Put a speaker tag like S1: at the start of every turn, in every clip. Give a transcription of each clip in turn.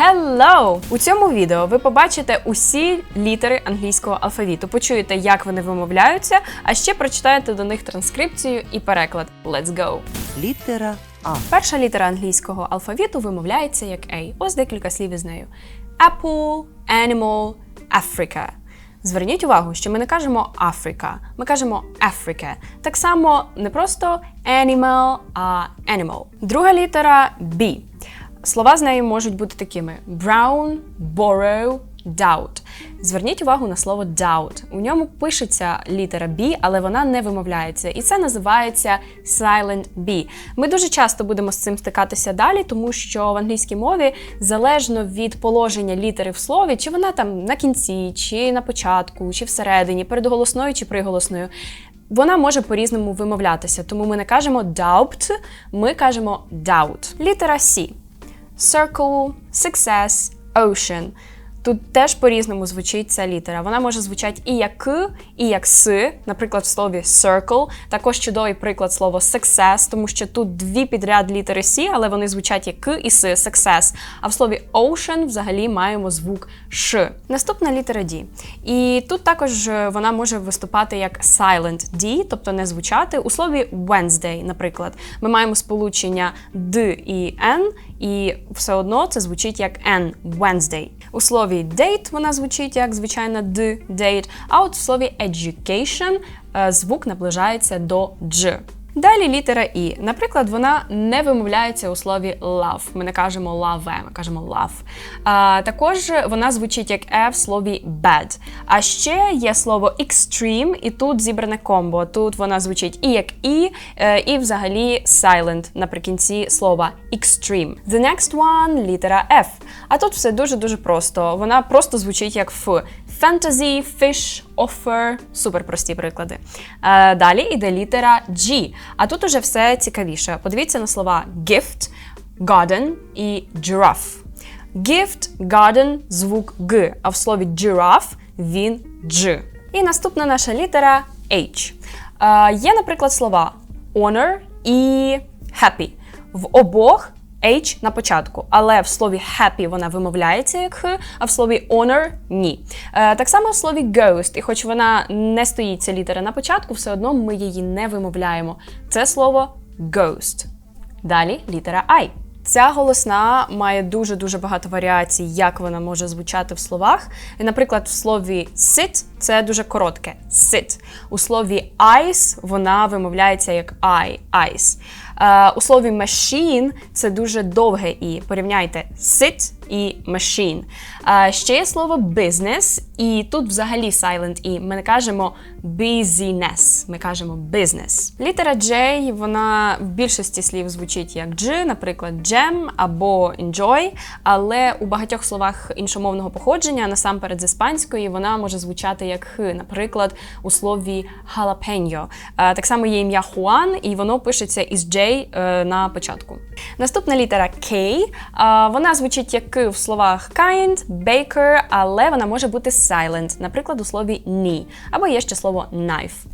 S1: Hello! У цьому відео ви побачите усі літери англійського алфавіту, почуєте, як вони вимовляються, а ще прочитаєте до них транскрипцію і переклад. Let's go!
S2: Літера А.
S1: Перша літера англійського алфавіту вимовляється як A. Ось декілька слів із нею: Apple, animal, Africa. Зверніть увагу, що ми не кажемо Африка, ми кажемо Africa. Так само не просто animal, а animal. Друга літера B. Слова з нею можуть бути такими: brown, borrow, doubt. Зверніть увагу на слово doubt. У ньому пишеться літера B, але вона не вимовляється. І це називається silent B. Ми дуже часто будемо з цим стикатися далі, тому що в англійській мові залежно від положення літери в слові, чи вона там на кінці, чи на початку, чи всередині, передголосною чи приголосною. Вона може по-різному вимовлятися, тому ми не кажемо doubt, ми кажемо doubt. Літера C. Circle, success, ocean. Тут теж по-різному звучить ця літера. Вона може звучати і як к, і як с, наприклад, в слові circle. Також чудовий приклад слова success, тому що тут дві підряд літери С, але вони звучать як к і с, success. А в слові ocean взагалі маємо звук ш. Наступна літера D. І тут також е, вона може виступати як silent D, тобто не звучати. У слові Wednesday, наприклад, ми маємо сполучення D і N, і все одно це звучить як N Wednesday. У слові date вона звучить як звичайна D date, а от в слові education е, звук наближається до G. Далі літера І. Наприклад, вона не вимовляється у слові love. Ми не кажемо love, ми кажемо love. А, також вона звучить як е в слові bad. А ще є слово extreme, і тут зібране комбо. Тут вона звучить і як і, е, і взагалі silent наприкінці слова extreme. The next one літера F. А тут все дуже-дуже просто. Вона просто звучить як Ф. Fantasy, fish, offer – супер прості приклади. Е, далі йде літера G. А тут уже все цікавіше. Подивіться на слова gift, garden і giraffe. Gift, garden – звук Г, а в слові giraffe він G. І наступна наша літера H. Е, є, наприклад, слова honor і happy. В обох H на початку, але в слові happy вона вимовляється як х, а в слові honor ні. Е, так само в слові ghost, і хоч вона не стоїть ця літера на початку, все одно ми її не вимовляємо. Це слово ghost. Далі літера I. Ця голосна має дуже-дуже багато варіацій, як вона може звучати в словах. Наприклад, в слові sit це дуже коротке sit. У слові ice вона вимовляється як I, ice. Е, у слові machine це дуже довге і. Порівняйте sit і machine. Е, ще є слово business, і тут взагалі silent і. Ми не кажемо busyness, ми кажемо business. Літера J, вона в більшості слів звучить як G, наприклад, jam або enjoy, але у багатьох словах іншомовного походження, насамперед з іспанської, вона може звучати як х, наприклад, у слові jalapeno. Так само є ім'я Хуан, і воно пишеться із J е, на початку. Наступна літера K. Вона звучить як К в словах kind, baker, але вона може бути silent, наприклад, у слові knee. Або є ще слово knife.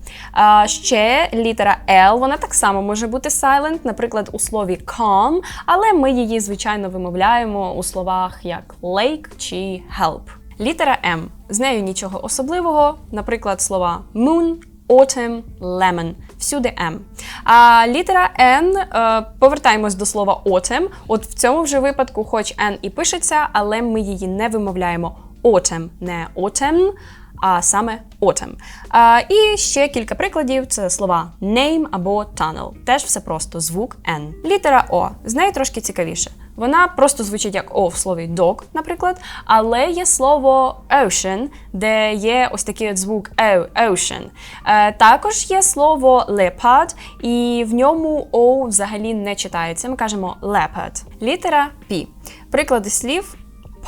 S1: Ще літера L, вона так само може бути silent, наприклад, у слові calm, але ми її, звичайно, вимовляємо у словах як lake чи help. Літера М. З нею нічого особливого, наприклад, слова moon, autumn, lemon. Всюди М. А літера N, е, повертаємось до слова autumn. От в цьому вже випадку, хоч N і пишеться, але ми її не вимовляємо autumn, не autumn, а саме autumn. А, і ще кілька прикладів: це слова name або tunnel. Теж все просто, звук N. Літера О. З нею трошки цікавіше. Вона просто звучить як О в слові dog, наприклад, але є слово ocean, де є ось такий от звук O, ocean. Е, також є слово leopard, і в ньому O взагалі не читається. Ми кажемо leopard. Літера P. Приклади слів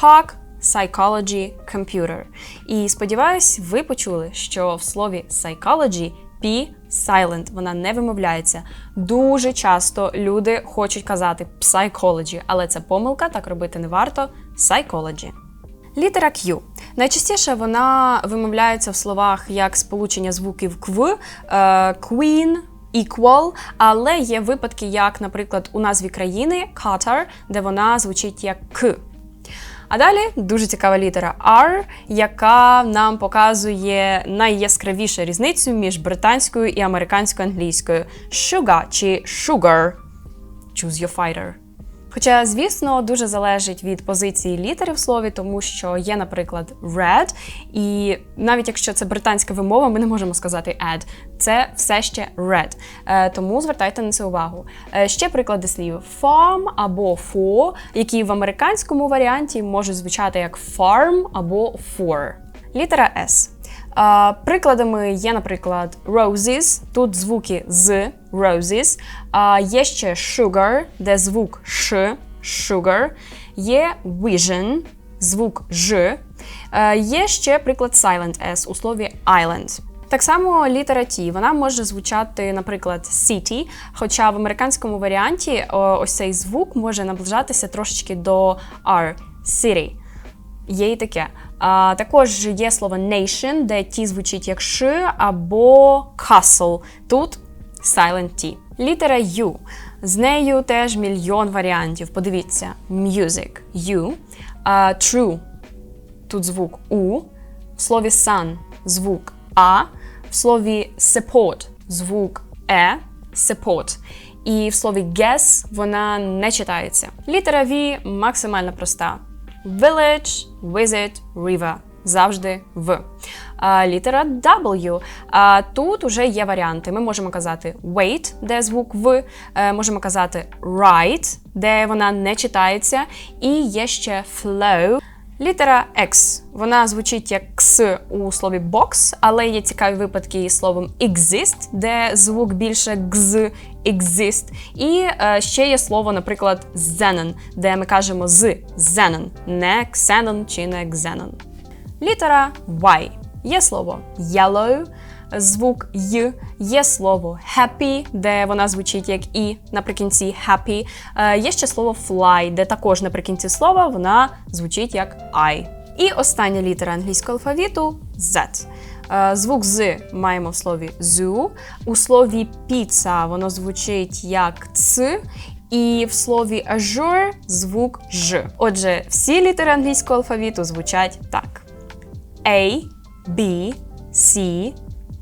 S1: park, psychology, computer. І сподіваюсь, ви почули, що в слові psychology P silent, вона не вимовляється. Дуже часто люди хочуть казати psychology, але це помилка, так робити не варто. Psychology. Літера Q. Найчастіше вона вимовляється в словах як сполучення звуків кв, е, queen, equal, але є випадки, як, наприклад, у назві країни Qatar, де вона звучить як к. А далі дуже цікава літера R, яка нам показує найяскравішу різницю між британською і американською англійською. Sugar чи sugar. Choose your fighter. Хоча, звісно, дуже залежить від позиції літери в слові, тому що є, наприклад, red, і навіть якщо це британська вимова, ми не можемо сказати add. Це все ще red. Е, тому звертайте на це увагу. Е, ще приклади слів farm або for, які в американському варіанті можуть звучати як farm або for. Літера S. Прикладами є, наприклад, roses, тут звуки з roses. Є ще sugar, де звук ш, sugar. Є vision, звук ж. Є ще приклад silent S у слові island. Так само літера T, вона може звучати, наприклад, city, хоча в американському варіанті ось цей звук може наближатися трошечки до R, city. Є і таке. А, також є слово nation, де ті звучить як ш, або castle. Тут silent T. Літера U. З нею теж мільйон варіантів. Подивіться: music U. А, true. Тут звук У. В слові sun звук А. В слові support звук Е. Support. І в слові guess вона не читається. Літера V максимально проста. Village, visit, river. Завжди в. А, літера W. А, тут уже є варіанти. Ми можемо казати wait, де звук в, е, можемо казати write, де вона не читається, і є ще flow. Літера X. Вона звучить як «кс» у слові бокс, але є цікаві випадки із словом exist, де звук більше гз exist. І е, ще є слово, наприклад, xenon, де ми кажемо з xenon, не xenon чи не xenon. Літера Y. Є слово yellow, звук й, є слово happy, де вона звучить як і наприкінці happy. Е, є ще слово fly, де також наприкінці слова вона звучить як I. І остання літера англійського алфавіту Z. Е, Звук з маємо в слові zoo. У слові піца воно звучить як ц. І в слові azure звук ж. Отже, всі літери англійського алфавіту звучать так: A, B, C,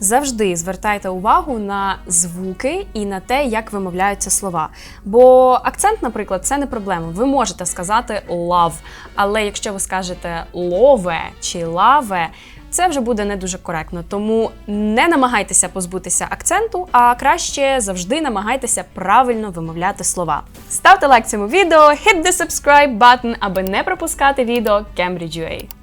S1: Завжди звертайте увагу на звуки і на те, як вимовляються слова. Бо акцент, наприклад, це не проблема. Ви можете сказати love, але якщо ви скажете лове чи лаве, це вже буде не дуже коректно. Тому не намагайтеся позбутися акценту, а краще завжди намагайтеся правильно вимовляти слова. Ставте лайк цьому відео, hit the subscribe button, аби не пропускати відео Cambridge UA.